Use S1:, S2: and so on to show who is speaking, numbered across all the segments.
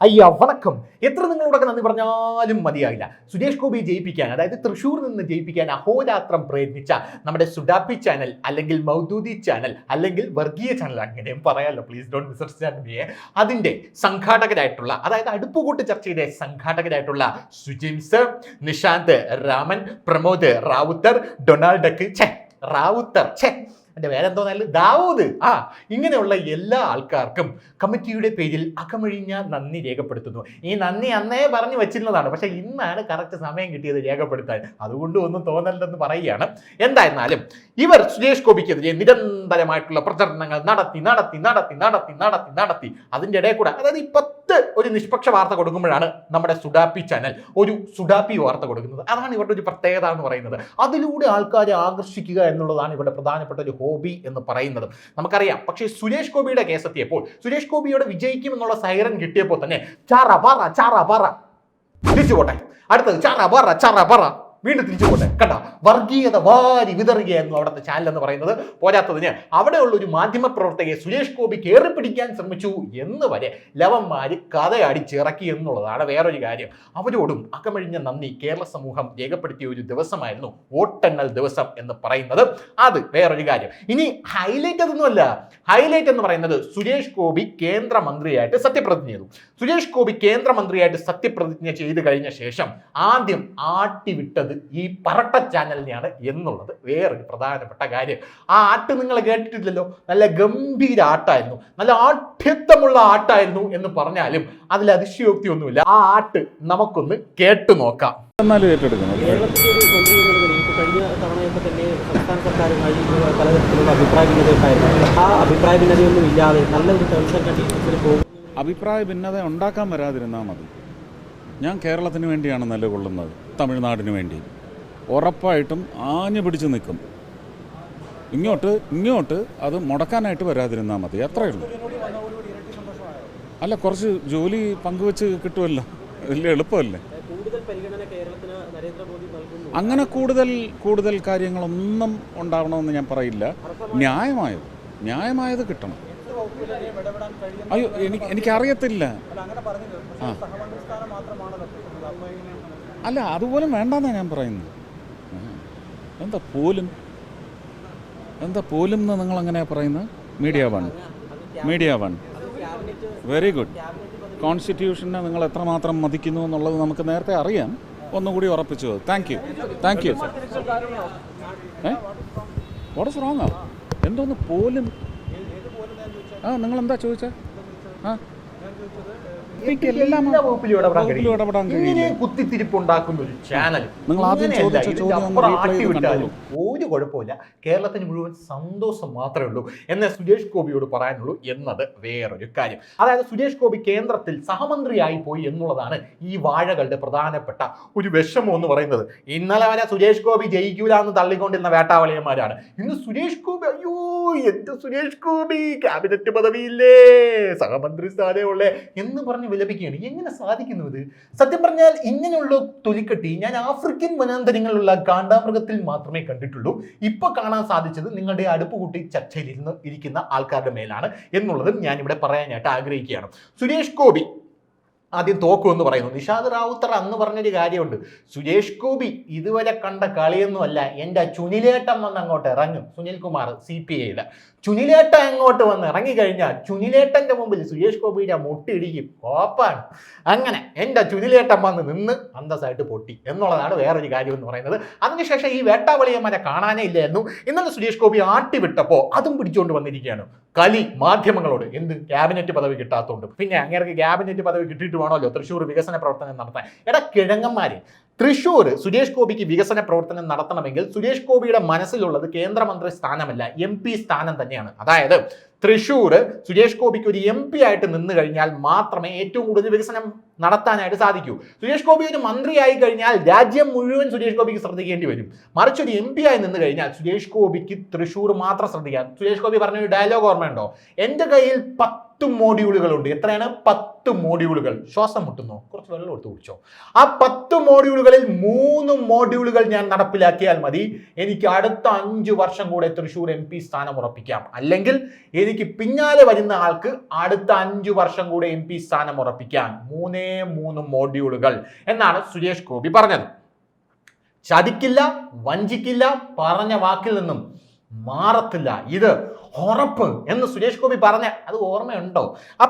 S1: അയ്യ വണക്കം. എത്ര നിങ്ങളോടൊക്കെ നന്ദി പറഞ്ഞാലും മതിയാകില്ല സുരേഷ് ഗോപി ജയിപ്പിക്കാൻ അതായത് തൃശ്ശൂർ നിന്ന് ജയിപ്പിക്കാൻ അഹോരാത്രം പ്രയത്നിച്ച നമ്മുടെ സുഡാപ്പി ചാനൽ അല്ലെങ്കിൽ മൗദൂദി ചാനൽ അല്ലെങ്കിൽ വർഗീയ ചാനൽ അങ്ങനെയും പറയാമല്ലോ പ്ലീസ് ഡോണ്ട് മിസ്അണ്ടർസ്റ്റാൻഡ് മീ അതിന്റെ സംഘാടകരായിട്ടുള്ള അതായത് അടുപ്പുകൂട്ട് ചർച്ചയുടെ സംഘാടകരായിട്ടുള്ള സുജിൻസ് നിഷാന്ത് രാമൻ പ്രമോദ് റാവുത്തർ ഡൊണാൾഡക്ക് ഛെ റാവുത്തർ ഛെ എന്റെ പേരെന്തോന്നാൽ ദാവൂദ്. ആ ഇങ്ങനെയുള്ള എല്ലാ ആൾക്കാർക്കും കമ്മിറ്റിയുടെ പേരിൽ അകമഴിഞ്ഞ നന്ദി രേഖപ്പെടുത്തുന്നു. ഈ നന്ദി അന്നേ പറഞ്ഞു വെച്ചിരുന്നതാണ്. പക്ഷേ ഇന്നാണ് കറക്റ്റ് സമയം കിട്ടിയത് രേഖപ്പെടുത്താൻ. അതുകൊണ്ട് ഒന്നും തോന്നരുതെന്ന് പറയുകയാണ്. എന്തായിരുന്നാലും ഇവർ സുരേഷ് ഗോപിക്കെതിരെ നിരന്തരമായിട്ടുള്ള പ്രചരണങ്ങൾ നടത്തി നടത്തി നടത്തി നടത്തി നടത്തി നടത്തി. അതിന്റെ ഇടയിൽ കൂടെ അതായത് ഈ പത്ത് ഒരു നിഷ്പക്ഷ വാർത്ത കൊടുക്കുമ്പോഴാണ് നമ്മുടെ സുഡാപ്പി ചാനൽ ഒരു സുഡാപ്പി വാർത്ത കൊടുക്കുന്നത്. അതാണ് ഇവരുടെ ഒരു പ്രത്യേകത എന്ന് പറയുന്നത്. അതിലൂടെ ആൾക്കാരെ ആകർഷിക്കുക എന്നുള്ളതാണ് ഇവരുടെ പ്രധാനപ്പെട്ട ഒരു ഹോബി എന്ന് പറയുന്നത്. നമുക്കറിയാം. പക്ഷേ സുരേഷ് ഗോപിയുടെ കേസ് എത്തിയപ്പോൾ സുരേഷ് ഗോപിയോട് വിജയിക്കും എന്നുള്ള സൈറൻ കിട്ടിയപ്പോൾ തന്നെ ചാറ പറ ചാറ പറ. തിരിച്ചു പോട്ടെ. അടുത്തത് ചാറ പറ ചാറ പറ. വീണ്ടും തിരിച്ചു പോട്ടെ കണ്ട? വർഗീയത വാരി വിതറുകയായിരുന്നു അവിടുത്തെ ചാനൽ എന്ന് പറയുന്നത്. പോരാത്തതിന് അവിടെയുള്ള ഒരു മാധ്യമ പ്രവർത്തകയെ സുരേഷ് ഗോപി കയറി പിടിക്കാൻ ശ്രമിച്ചു എന്ന് വരെ ലവന്മാര് കഥയടിച്ചിറക്കി എന്നുള്ളതാണ് വേറൊരു കാര്യം. അവരോടും അകമഴിഞ്ഞ നന്ദി കേരള സമൂഹം രേഖപ്പെടുത്തിയ ഒരു ദിവസമായിരുന്നു വോട്ടെണ്ണൽ ദിവസം എന്ന് പറയുന്നത്. അത് വേറൊരു കാര്യം. ഇനി ഹൈലൈറ്റ് അതൊന്നുമല്ല ഹൈലൈറ്റ് എന്ന് പറയുന്നത് സുരേഷ് ഗോപി കേന്ദ്രമന്ത്രിയായിട്ട് സത്യപ്രതിജ്ഞ ചെയ്തു. സുരേഷ് ഗോപി കേന്ദ്രമന്ത്രിയായിട്ട് സത്യപ്രതിജ്ഞ ചെയ്തു കഴിഞ്ഞ ശേഷം ആദ്യം ആട്ടിവിട്ടത് ഈ പറട്ട ചാനലിനെയാണ് എന്നുള്ളത് വേറൊരു പ്രധാനപ്പെട്ട കാര്യം. ആ ആട്ട് നിങ്ങൾ കേട്ടിട്ടില്ലല്ലോ? നല്ല ഗംഭീര ആട്ടായിരുന്നു. നല്ല ആഠ്യത്വമുള്ള ആട്ടായിരുന്നു എന്ന് പറഞ്ഞാലും അതിൽ അതിശയോക്തി ഒന്നുമില്ല ആ ആട്ട് നമുക്കൊന്ന് കേട്ടു നോക്കാം.
S2: എന്നാലും
S3: കഴിഞ്ഞ തവണയൊക്കെ തന്നെ സംസ്ഥാന സർക്കാരുമായി പലതരത്തിലുള്ള അഭിപ്രായ ഭിന്നതയുണ്ടായിരുന്നു ആ അഭിപ്രായ ഭിന്നതയൊന്നും ഇല്ലാതെ നല്ലൊരു ടേംസ് ആൻഡ് കണ്ടീഷൻസിൽ പോകും
S2: അഭിപ്രായ ഭിന്നത ഉണ്ടാക്കാൻ വരാതിരുന്നാൽ മതി. ഞാൻ കേരളത്തിന് വേണ്ടിയാണ് നിലകൊള്ളുന്നത്. തമിഴ്നാടിന് വേണ്ടി. ഉറപ്പായിട്ടും ആഞ്ഞു പിടിച്ച് നിൽക്കും. ഇങ്ങോട്ട് ഇങ്ങോട്ട് അത് മുടക്കാനായിട്ട് വരാതിരുന്നാൽ മതി. അത്രയേ ഉള്ളൂ. അല്ല കുറച്ച് ജോലി പങ്കുവെച്ച് കിട്ടുമല്ലോ. വലിയ എളുപ്പമല്ലേ? അങ്ങനെ കൂടുതൽ കൂടുതൽ കാര്യങ്ങളൊന്നും ഉണ്ടാവണമെന്ന് ഞാൻ പറയില്ല. ന്യായമായത് ന്യായമായത് കിട്ടണം. അയ്യോ എനിക്ക് എനിക്കറിയത്തില്ല. ആ. അല്ല അതുപോലും വേണ്ടെന്നാണ് ഞാൻ പറയുന്നത്. എന്താ പോലും? എന്താ പോലും എന്ന് നിങ്ങൾ അങ്ങനെ പറയുന്നത്? Media one media one very good കോൺസ്റ്റിറ്റ്യൂഷനെ നിങ്ങൾ എത്രമാത്രം മതിക്കുന്നു എന്നുള്ളത് നമുക്ക് നേരത്തെ അറിയാം. ഒന്നുകൂടി ഉറപ്പിച്ചു താങ്ക് യു താങ്ക് യു ഏ? വാട്ട് ഇസ് റോങ് എന്തോന്ന് പോലും? ആ നിങ്ങൾ എന്താ ചോദിച്ചേ? ആ?
S1: ഒരു ചാനൽ ഒരു കുഴപ്പമില്ല. കേരളത്തിന് മുഴുവൻ സന്തോഷം മാത്രമേ ഉള്ളൂ. എന്ന് സുരേഷ് ഗോപിയോട് പറയാനുള്ളൂ എന്നത് വേറൊരു കാര്യം. അതായത് സുരേഷ് ഗോപി കേന്ദ്രത്തിൽ സഹമന്ത്രിയായി പോയി എന്നുള്ളതാണ് ഈ വാഴകളുടെ പ്രധാനപ്പെട്ട ഒരു വിഷമം എന്ന് പറയുന്നത്. ഇന്നലെ വരെ സുരേഷ് ഗോപി ജയിക്കൂല എന്ന് തള്ളിക്കൊണ്ടിരുന്ന വേട്ടാവളിയന്മാരാണ്. ഇന്ന് സുരേഷ് ഗോപി അയ്യോ എന്റെ സുരേഷ് ഗോപി? ക്യാബിനറ്റ് പദവിയില്ലേ? സഹമന്ത്രി സ്ഥാനമുള്ളേ എന്ന് പറഞ്ഞ് വിലപിക്കുകയാണ്. എങ്ങനെ സാധിക്കുന്നു ഇത്? സത്യം പറഞ്ഞാൽ ഇങ്ങനെയുള്ള തൊലിക്കെട്ടി ഞാൻ ആഫ്രിക്കൻ വനാന്തരങ്ങളിലുള്ള കാണ്ടാമൃഗത്തിൽ മാത്രമേ കണ്ടിട്ടുള്ളൂ. ഇപ്പൊ കാണാൻ സാധിച്ചത് നിങ്ങളുടെ അടുപ്പ് കൂട്ടി ചർച്ചയിൽ ഇരുന്ന് ഇരിക്കുന്ന ആൾക്കാരുടെ മേലാണ് എന്നുള്ളതും ഞാനിവിടെ പറയാനായിട്ട് ആഗ്രഹിക്കുകയാണ്. സുരേഷ് ഗോപി ആദ്യം തോക്കുമെന്ന് പറയുന്നു. നിഷാദ് റാവുത്തർ അന്ന് പറഞ്ഞൊരു കാര്യമുണ്ട്. സുരേഷ് ഗോപി ഇതുവരെ കണ്ട കളിയൊന്നുമല്ല. എന്റെ ചുനിലേട്ടൻ വന്ന് അങ്ങോട്ട് ഇറങ്ങും. സുനിൽ കുമാർ സി പി ഐയുടെ. ചുനിലേട്ടൻ അങ്ങോട്ട് വന്ന് ഇറങ്ങിക്കഴിഞ്ഞാൽ ചുനിലേട്ടന്റെ മുമ്പിൽ സുരേഷ് ഗോപിയുടെ മുട്ടിയിടിക്കും കോപ്പാണ്. അങ്ങനെ എന്റെ ചുനിലേട്ടൻ വന്ന് നിന്ന് അന്തസ്സായിട്ട് പൊട്ടി എന്നുള്ളതാണ് വേറൊരു കാര്യം എന്ന് പറയുന്നത്. അതിനുശേഷം ഈ വേട്ടാവളിയന്മാരെ കാണാനേ ഇല്ലായിരുന്നു. ഇന്നലെ സുരേഷ് ഗോപി ആട്ടി വിട്ടപ്പോൾ അതും പിടിച്ചുകൊണ്ട് വന്നിരിക്കുകയാണ്. കലി മാധ്യമങ്ങളോട് എന്ത് ക്യാബിനറ്റ് പദവി കിട്ടാത്തതുകൊണ്ട് പിന്നെ അങ്ങേർക്ക് ക്യാബിനറ്റ് പദവി കിട്ടിയിട്ട് വേണമല്ലോ തൃശ്ശൂർ വികസന പ്രവർത്തനം നടത്താൻ. എടാ കിഴങ്ങന്മാര് തൃശ്ശൂർ സുരേഷ് ഗോപിക്ക് വികസന പ്രവർത്തനം നടത്തണമെങ്കിൽ സുരേഷ് ഗോപിയുടെ മനസ്സിലുള്ളത് കേന്ദ്രമന്ത്രി സ്ഥാനമല്ല എം പി സ്ഥാനം തന്നെയാണ്. അതായത് തൃശൂർ സുരേഷ് ഗോപിക്ക് ഒരു എം പി ആയിട്ട് നിന്ന് കഴിഞ്ഞാൽ മാത്രമേ ഏറ്റവും കൂടുതൽ വികസനം നടത്താനായിട്ട് സാധിക്കൂ. സുരേഷ് ഗോപി ഒരു മന്ത്രിയായി കഴിഞ്ഞാൽ രാജ്യം മുഴുവൻ സുരേഷ് ഗോപിക്ക് ശ്രദ്ധിക്കേണ്ടി വരും. മറിച്ച് ഒരു എം പി ആയി നിന്ന് കഴിഞ്ഞാൽ സുരേഷ് ഗോപിക്ക് തൃശൂർ മാത്രം ശ്രദ്ധിക്കാം. സുരേഷ് ഗോപി പറഞ്ഞ ഒരു ഡയലോഗ് ഓർമ്മയുണ്ടോ? എന്റെ കയ്യിൽ പത്ത് മോഡ്യൂളുകളുണ്ട് എത്രയാണ്? പത്ത് പത്ത് മോഡ്യൂളുകൾ ശ്വാസം മുട്ടുന്നു. കുറച്ച് വെള്ളം എടുത്ത് കുടിച്ചോ. ആ പത്ത് മോഡ്യൂളുകളിൽ മൂന്ന് മോഡ്യൂളുകൾ ഞാൻ നടപ്പിലാക്കിയാൽ മതി. എനിക്ക് അടുത്ത അഞ്ച് വർഷം കൂടെ തൃശ്ശൂർ എം പി സ്ഥാനം ഉറപ്പിക്കാം. അല്ലെങ്കിൽ എനിക്ക് പിന്നാലെ വരുന്ന ആൾക്ക് അടുത്ത അഞ്ച് വർഷം കൂടെ എം പി സ്ഥാനം ഉറപ്പിക്കാം. മൂന്നേ മൂന്ന് മോഡ്യൂളുകൾ എന്നാണ് സുരേഷ് ഗോപി പറഞ്ഞത്. ചതിക്കില്ല വഞ്ചിക്കില്ല പറഞ്ഞ വാക്കിൽ നിന്നും മാറത്തില്ല. ഇത് ഉറപ്പ് എന്ന് സുരേഷ് ഗോപി പറഞ്ഞ അത് ഓർമ്മയുണ്ടോ?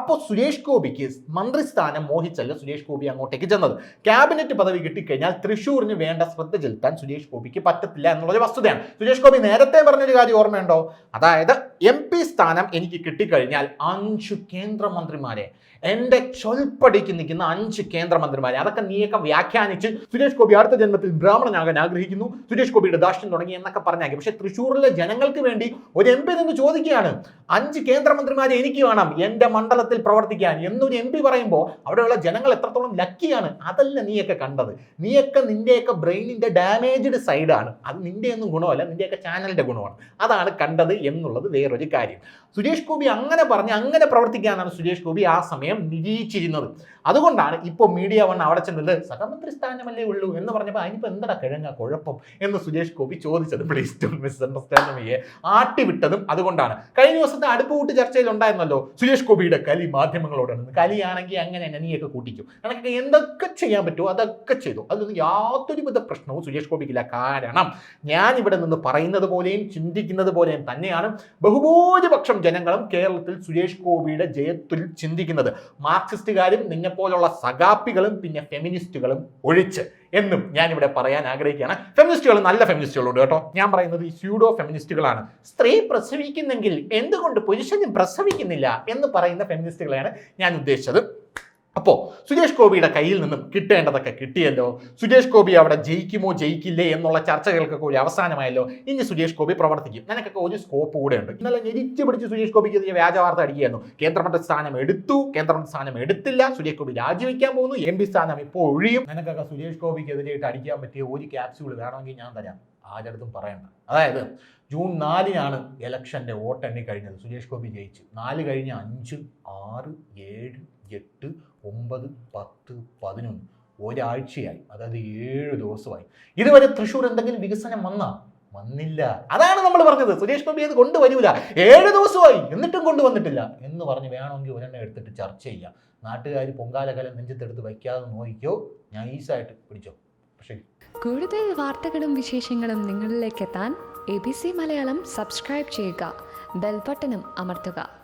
S1: അപ്പോൾ സുരേഷ് ഗോപിക്ക് മന്ത്രിസ്ഥാനം മോഹിച്ചല്ല സുരേഷ് ഗോപി അങ്ങോട്ടേക്ക് ചെന്നത്? ക്യാബിനറ്റ് പദവി കിട്ടിക്കഴിഞ്ഞാൽ തൃശ്ശൂരിന് വേണ്ട ശ്രദ്ധ ചെലുത്താൻ സുരേഷ് ഗോപിക്ക് പറ്റത്തില്ല എന്നുള്ളൊരു വസ്തുതയാണ്. സുരേഷ് ഗോപി നേരത്തെ പറഞ്ഞൊരു കാര്യം ഓർമ്മയുണ്ടോ? അതായത് എം പി സ്ഥാനം എനിക്ക് കിട്ടിക്കഴിഞ്ഞാൽ അഞ്ച് കേന്ദ്രമന്ത്രിമാരെ എന്റെ ചൊൽപ്പടിക്ക് നിൽക്കുന്ന അഞ്ച് കേന്ദ്രമന്ത്രിമാരെ അതൊക്കെ നീയൊക്കെ വ്യാഖ്യാനിച്ച് സുരേഷ് ഗോപി അടുത്ത ജന്മത്തിൽ ബ്രാഹ്മണനാകാൻ ആഗ്രഹിക്കുന്നു. സുരേഷ് ഗോപിയുടെ ദാഷ്ട്യം തുടങ്ങി എന്നൊക്കെ പറഞ്ഞാക്കി. പക്ഷേ തൃശ്ശൂരിലെ ജനങ്ങൾക്ക് വേണ്ടി ഒരു എം പി നിന്ന് ചോദിക്കുകയാണ് അഞ്ച് കേന്ദ്രമന്ത്രിമാരെ എനിക്ക് വേണം എന്റെ മണ്ഡലത്തിൽ പ്രവർത്തിക്കാൻ. എന്നൊരു എം പി പറയുമ്പോൾ അവിടെയുള്ള ജനങ്ങൾ എത്രത്തോളം ലക്കിയാണ് അതല്ല നീയൊക്കെ കണ്ടത്. നീയൊക്കെ നിന്റെയൊക്കെ ബ്രെയിനിന്റെ ഡാമേജ്ഡ് സൈഡാണ് അത് നിന്റെ ഒന്നും ഗുണമല്ല നിന്റെയൊക്കെ ചാനലിന്റെ ഗുണമാണ്. അതാണ് കണ്ടത് എന്നുള്ളത് വേറൊരു കാര്യം. സുരേഷ് ഗോപി അങ്ങനെ പറഞ്ഞ് അങ്ങനെ പ്രവർത്തിക്കാനാണ് സുരേഷ് ഗോപി ആ സമയം നിരീക്ഷിച്ചിരുന്നത്. അതുകൊണ്ടാണ് ഇപ്പോൾ മീഡിയ വൺ അവിടെ ചെന്നത് സഹമന്ത്രി സ്ഥാനമല്ലേ ഉള്ളൂ? എന്ന് പറഞ്ഞപ്പോൾ അതിനിപ്പോൾ എന്താ കിഴങ്ങ കുഴപ്പം? എന്ന് സുരേഷ് ഗോപി ചോദിച്ചത്. പ്ലീസ് ടു മിസ് അണ്ടർസ്റ്റാൻഡ് മീയെ ആട്ടിവിട്ടതും അതുകൊണ്ടാണ്. കഴിഞ്ഞ ദിവസത്തെ അടുപ്പ് കൂട്ട് ചർച്ചയിൽ ഉണ്ടായിരുന്നല്ലോ സുരേഷ് ഗോപിയുടെ കലി. മാധ്യമങ്ങളോടാണ്. കലിയാണെങ്കിൽ അങ്ങനെ തന്നെ നീയൊക്കെ കൂട്ടിക്കും. കണക്കൊക്കെ എന്തൊക്കെ ചെയ്യാൻ പറ്റുമോ അതൊക്കെ ചെയ്തു. അതൊന്നും യാതൊരു വിധ പ്രശ്നവും സുരേഷ് ഗോപിക്കില്ല. കാരണം ഞാൻ ഇവിടെ നിന്ന് പറയുന്നത് പോലെയും ചിന്തിക്കുന്നത് പോലെയും തന്നെയാണ് ബഹുഭൂരിപക്ഷം ജനങ്ങളും കേരളത്തിൽ സുരേഷ് ഗോപിയുടെ ജയത്തിൽ ചിന്തിക്കുന്നത്. മാർക്സിസ്റ്റുകാരും നിന്നെപ്പോലുള്ള സകാപ്പികളും പിന്നെ ഫെമിനിസ്റ്റുകളും ഒഴിച്ച് എന്നും ഞാനിവിടെ പറയാൻ ആഗ്രഹിക്കുകയാണ്. ഫെമിനിസ്റ്റുകൾ നല്ല ഫെമിനിസ്റ്റുകളുണ്ട് കേട്ടോ. ഞാൻ പറയുന്നത് ഈ സ്യൂഡോ ഫെമിനിസ്റ്റുകളാണ് സ്ത്രീ പ്രസവിക്കുന്നെങ്കിൽ എന്തുകൊണ്ട് പുരുഷനും പ്രസവിക്കുന്നില്ല എന്ന് പറയുന്ന ഫെമിനിസ്റ്റുകളെയാണ് ഞാൻ ഉദ്ദേശിച്ചത്. അപ്പോൾ സുരേഷ് ഗോപിയുടെ കയ്യിൽ നിന്നും കിട്ടേണ്ടതൊക്കെ കിട്ടിയല്ലോ. സുരേഷ് ഗോപി അവിടെ ജയിക്കുമോ ജയിക്കില്ലേ എന്നുള്ള ചർച്ചകൾക്കൊക്കെ ഒരു അവസാനമായല്ലോ. ഇനി സുരേഷ് ഗോപി പ്രവർത്തിക്കും. നിനക്കൊക്കെ ഒരു സ്കോപ്പ് കൂടെ ഉണ്ട്. ഇന്നലെ ഞെരിച്ചു പിടിച്ച് സുരേഷ് ഗോപിക്ക് എതിരെ വ്യാജ വാർത്ത അടിക്കുകയായിരുന്നു. കേന്ദ്രമന്ത്രി സ്ഥാനം എടുത്തു. കേന്ദ്രമന്ത്രി സ്ഥാനം എടുത്തില്ല. സുരേഷ് ഗോപി രാജിവെക്കാൻ പോകുന്നു. എം പി സ്ഥാനം ഇപ്പോൾ ഒഴിയും. നിനക്കൊക്കെ സുരേഷ് ഗോപിക്ക് എതിരെയിട്ട് അടിക്കാൻ പറ്റിയ ഒരു ക്യാപ്സ്യൂൾ വേണമെങ്കിൽ ഞാൻ തരാം. ആരടുത്തും പറയണ്ട. അതായത് ജൂൺ നാലിനാണ് ഇലക്ഷന്റെ വോട്ടെണ്ണി കഴിഞ്ഞത്. സുരേഷ് ഗോപി ജയിച്ചു. നാല് കഴിഞ്ഞ് അഞ്ച് ആറ് ഏഴ് എട്ട് ഒമ്പത് പത്ത് പതിനൊന്ന് ഒരാഴ്ചയായി. അതായത് ഏഴ് ദിവസമായി. ഇതുവരെ തൃശ്ശൂർ എന്തെങ്കിലും വികസനം വന്നാ? വന്നില്ല. അതാണ് നമ്മൾ പറഞ്ഞത്. സുരേഷ് ഗോപി അത് കൊണ്ടുവരൂല. ഏഴ് ദിവസമായി. എന്നിട്ടും കൊണ്ടുവന്നിട്ടില്ല. എന്ന് പറഞ്ഞ് വേണമെങ്കിൽ ഒരെണ്ണം എടുത്തിട്ട് ചർച്ച ചെയ്യാം. നാട്ടുകാർ പൊങ്കാലകലം നെഞ്ചത്തെടുത്ത് വയ്ക്കാതെ നോക്കിക്കോ. നൈസായിട്ട് പിടിച്ചോ. പക്ഷേ
S4: കൂടുതൽ വാർത്തകളും വിശേഷങ്ങളും നിങ്ങളിലേക്ക് എത്താൻ A B C Malayalam subscribe ചെയ്യുക. ബെൽബട്ടനും അമർത്തുക.